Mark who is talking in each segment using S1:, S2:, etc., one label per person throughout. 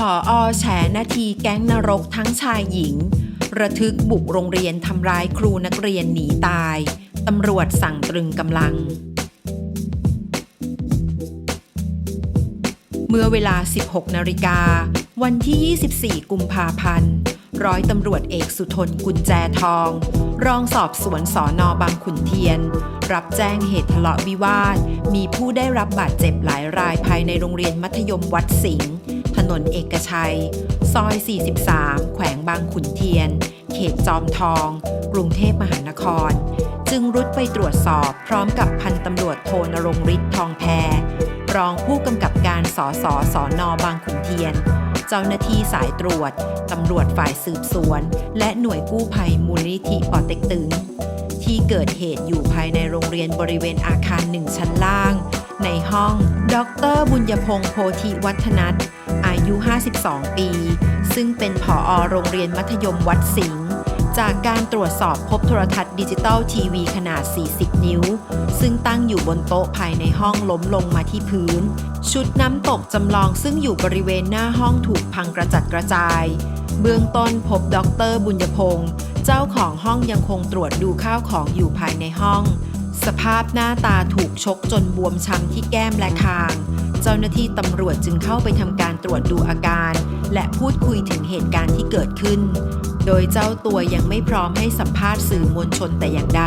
S1: ออแฉนาทีแก๊งนรกทั้งชายหญิง ระทึกบุกโรงเรียนทำร้ายครูนักเรียนหนีตาย ตำรวจสั่งตรึงกำลัง เมื่อเวลา 16 นาฬิกา วันที่ 24 กุมภาพันธ์ ร้อยตำรวจเอกสุทนกุญแจทอง รองสอบสวนสอนอบางขุนเทียน รับแจ้งเหตุทะเลาะวิวาท มีผู้ได้รับบาดเจ็บหลายรายภายในโรงเรียนมัธยมวัดสิงห์ นนเอกชัย ซอย 43 แขวงบางขุนเทียน เขตจอมทอง กรุงเทพมหานคร จึงรุดไปตรวจสอบพร้อมกับพันตำรวจโทนรงฤทธิ์ทองแพร รองผู้กำกับการสสสอนอบางขุนเทียน เจ้าหน้าที่สายตรวจ ตำรวจฝ่ายสืบสวน และหน่วยกู้ภัยมูลนิธิปอเต็กตึง ที่เกิดเหตุอยู่ภายในโรงเรียนบริเวณอาคารหนึ่งชั้นล่าง ในห้อง ดรบุญยพงศ์โพธิวัฒนัทอายุ 52 ปี ซึ่งเป็นผออโรงเรียนมัธยมวัดสิงห์จากการตรวจสอบพบโทรทัศน์ดิจิตอลทีวีขนาด 40 นิ้ว ซึ่งตั้งอยู่บนโต๊ะภายในห้องล้มลงมาที่พื้น ชุดน้ำตกจำลองซึ่งอยู่บริเวณหน้าห้องถูกพังกระจัดกระจาย เบื้องต้นพบดรบุญยพงศ์เจ้าของห้องยังคงตรวจดูข้าวของอยู่ภายในห้อง สภาพหน้าตาถูกชกจนบวมช้ำที่แก้มและคาง เจ้าหน้าที่ตำรวจจึงเข้าไปทำการตรวจดูอาการ และพูดคุยถึงเหตุการณ์ที่เกิดขึ้น โดยเจ้าตัวยังไม่พร้อมให้สัมภาษณ์สื่อมวลชนแต่อย่างใด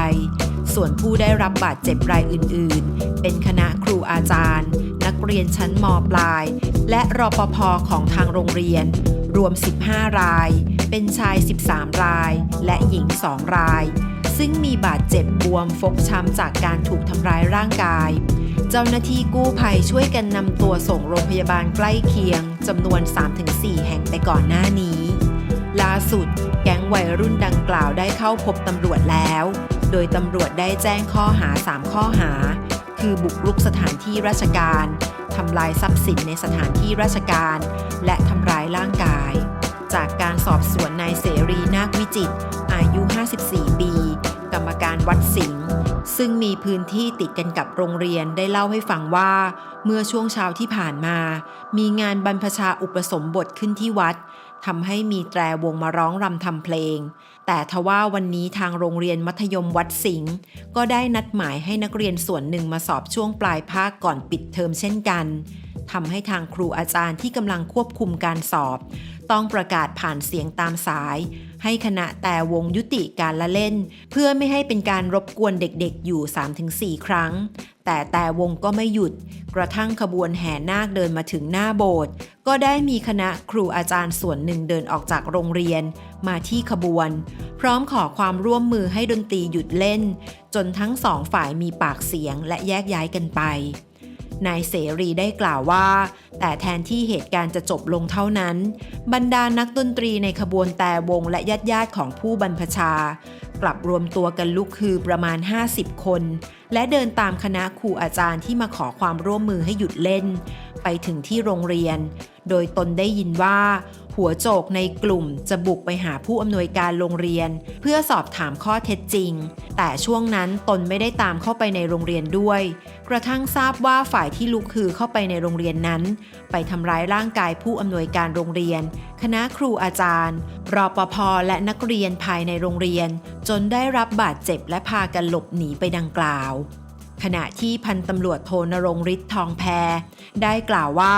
S1: ส่วนผู้ได้รับบาดเจ็บรายอื่น ๆ เป็นคณะครูอาจารย์ นักเรียนชั้นมปลาย และรปภของทางโรงเรียน รวม 15 ราย เป็นชาย 13 ราย และหญิง 2 ราย ซึ่งมีบาดเจ็บบวมฟกช้ำจากการถูกทำร้ายร่างกาย เจ้าหน้าที่กู้ภัยช่วยกันนำตัวส่งโรงพยาบาลใกล้เคียงจำนวน 3-4 แห่งไปก่อนหน้านี้ ล่าสุด แก๊งวัยรุ่นดังกล่าวได้เข้าพบตำรวจแล้ว โดยตำรวจได้แจ้งข้อหา 3 ข้อหา คือบุกรุกสถานที่ราชการทำลายทรัพย์สินในสถานที่ราชการ และทำร้ายร่างกาย จากการสอบสวนนายเสรีนาควิจิต อายุ 54 ปี กรรมการวัดสิงห์ซึ่งมีพื้นที่ติดกันกับโรงเรียนได้เล่าให้ฟังว่า เมื่อช่วงเช้าที่ผ่านมา มีงานบรรพชาอุปสมบทขึ้นที่วัดทำให้มีแตรวงมาร้องรำทำเพลง แต่ทว่าวันนี้ทางโรงเรียนมัธยมวัดสิงห์ก็ได้นัดหมายให้นักเรียนส่วนหนึ่งมาสอบช่วงปลายภาคก่อนปิดเทอมเช่นกันทำให้ทางครูอาจารย์ที่กำลังควบคุมการสอบ ต้องประกาศผ่านเสียงตามสาย ให้คณะแต่วงยุติการละเล่น เพื่อไม่ให้เป็นการรบกวนเด็กๆอยู่ 3-4 ครั้ง แต่แต่วงก็ไม่หยุด กระทั่งขบวนแห่นาคเดินมาถึงหน้าโบสถ์ก็ได้มีคณะครูอาจารย์ส่วนหนึ่งเดินออกจากโรงเรียน มาที่ขบวน พร้อมขอความร่วมมือให้ดนตรีหยุดเล่น จนทั้งสองฝ่ายมีปากเสียงและแยกย้ายกันไป นายเสรีได้กล่าวว่า แต่แทนที่เหตุการณ์จะจบลงเท่านั้น บรรดานักดนตรีในขบวนแต่วงและญาติญาติๆของผู้บรรพชา กลับรวมตัวกันลุกคือประมาณ 50 คน และเดินตามคณะครูอาจารย์ที่มาขอความร่วมมือให้หยุดเล่น ไปถึงที่โรงเรียน โดยตนได้ยินว่า หัวโจกในกลุ่มจะบุกไปหาผู้อำนวยการโรงเรียน เพื่อสอบถามข้อเท็จจริง แต่ช่วงนั้นตนไม่ได้ตามเข้าไปในโรงเรียนด้วย กระทั่งทราบว่าฝ่ายที่ลุกคือเข้าไปในโรงเรียนนั้น ไปทำร้ายร่างกายผู้อำนวยการโรงเรียน คณะครูอาจารย์ รอปภและนักเรียนภายในโรงเรียน จนได้รับบาดเจ็บและพากันหลบหนีไปดังกล่าว ขณะที่พันตำรวจโทนรงฤทธิ์ทองแพร ได้กล่าวว่า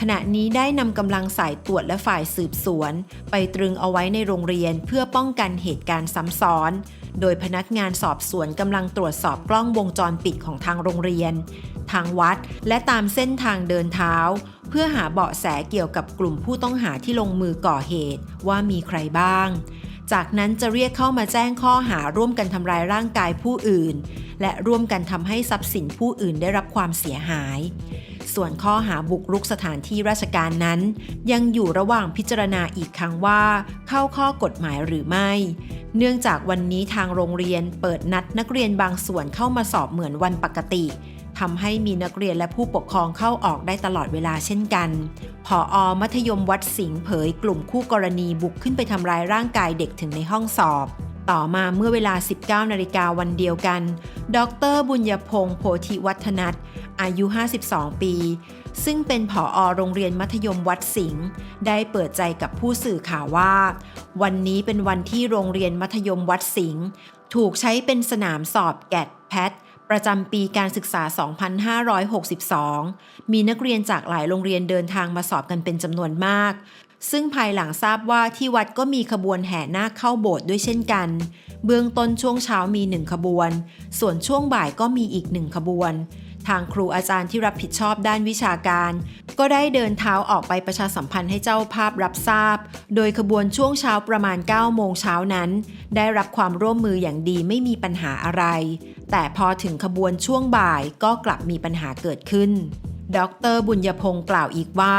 S1: ขณะนี้ได้นำกำลังสายตรวจและฝ่ายสืบสวน ไปตรึงเอาไว้ในโรงเรียนเพื่อป้องกันเหตุการณ์ซ้ำซ้อน โดยพนักงานสอบสวนกำลังตรวจสอบกล้องวงจรปิดของทางโรงเรียน ทางวัดและตามเส้นทางเดินเท้า เพื่อหาเบาะแสเกี่ยวกับกลุ่มผู้ต้องหาที่ลงมือก่อเหตุว่ามีใครบ้าง จากนั้นจะเรียกเข้ามาแจ้งข้อหาร่วมกันทำร้ายร่างกายผู้อื่น และร่วมกันทำให้ทรัพย์สินผู้อื่นได้รับความเสียหาย ส่วนข้อหาบุกรุกสถานที่ราชการนั้น ยังอยู่ระหว่างพิจารณาอีกครั้งว่า เข้าข้อกฎหมายหรือไม่ เนื่องจากวันนี้ทางโรงเรียนเปิดนัดนักเรียนบางส่วนเข้ามาสอบเหมือนวันปกติ ทำให้มีนักเรียนและผู้ปกครองเข้าออกได้ตลอดเวลาเช่นกัน ผออมัธยมวัดสิงห์เผยกลุ่มคู่กรณีบุกขึ้นไปทำร้ายร่างกายเด็กถึงในห้องสอบ ต่อมาเมื่อเวลา 19 นาฬิกาวันเดียวกัน ดรบุญยพงศ์โพธิวัฒนัทอายุ 52 ปี ซึ่งเป็นผอโรงเรียนมัธยมวัดสิงห์ได้เปิดใจกับผู้สื่อข่าวว่า วันนี้เป็นวันที่โรงเรียนมัธยมวัดสิงห์ถูกใช้เป็นสนามสอบแกดแพท ประจำปีการศึกษา 2562 มีนักเรียนจากหลายโรงเรียนเดินทางมาสอบกันเป็นจำนวนมาก ซึ่งภายหลังทราบว่าที่วัดก็มีขบวนแห่นาคเข้าโบสถ์ด้วยเช่นกัน เบื้องต้นช่วงเช้ามีหนึ่งขบวน ส่วนช่วงบ่ายก็มีอีกหนึ่งขบวน ทางครูอาจารย์ที่รับผิดชอบด้านวิชาการ ก็ได้เดินเท้าออกไปประชาสัมพันธ์ให้เจ้าภาพรับทราบ โดยขบวนช่วงเช้าประมาณ 9 โมงเช้านั้น ได้รับความร่วมมืออย่างดีไม่มีปัญหาอะไร แต่พอถึงขบวนช่วงบ่ายก็กลับมีปัญหาเกิดขึ้น ดรบุญยพงศ์กล่าวอีกว่า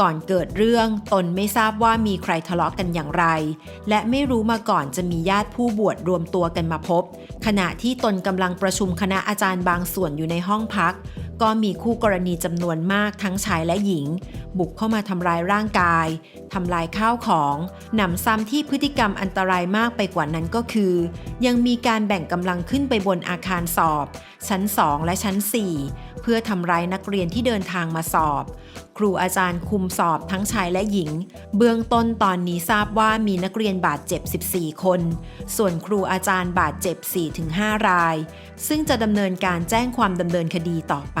S1: ก่อนเกิดเรื่องตนไม่ทราบว่ามีใครทะเลาะกันอย่างไร และไม่รู้มาก่อนจะมีญาติผู้บวชรวมตัวกันมาพบ ขณะที่ตนกำลังประชุมคณะอาจารย์บางส่วนอยู่ในห้องพัก ก็มีคู่กรณีจำนวนมากทั้งชายและหญิงบุกเข้ามาทำร้ายร่างกายทำลายข้าวของหนำซ้ำที่พฤติกรรมอันตรายมากไปกว่านั้นก็คือ ยังมีการแบ่งกำลังขึ้นไปบนอาคารสอบ ชั้น 2 และชั้น 4 เพื่อทำร้ายนักเรียนที่เดินทางมาสอบ ครูอาจารย์คุมสอบทั้งชายและหญิง เบื้องต้นตอนนี้ทราบว่ามีนักเรียนบาดเจ็บ 14 คน ส่วนครูอาจารย์บาดเจ็บ 4-5 ราย ซึ่งจะดำเนินการแจ้งความดำเนินคดีต่อไป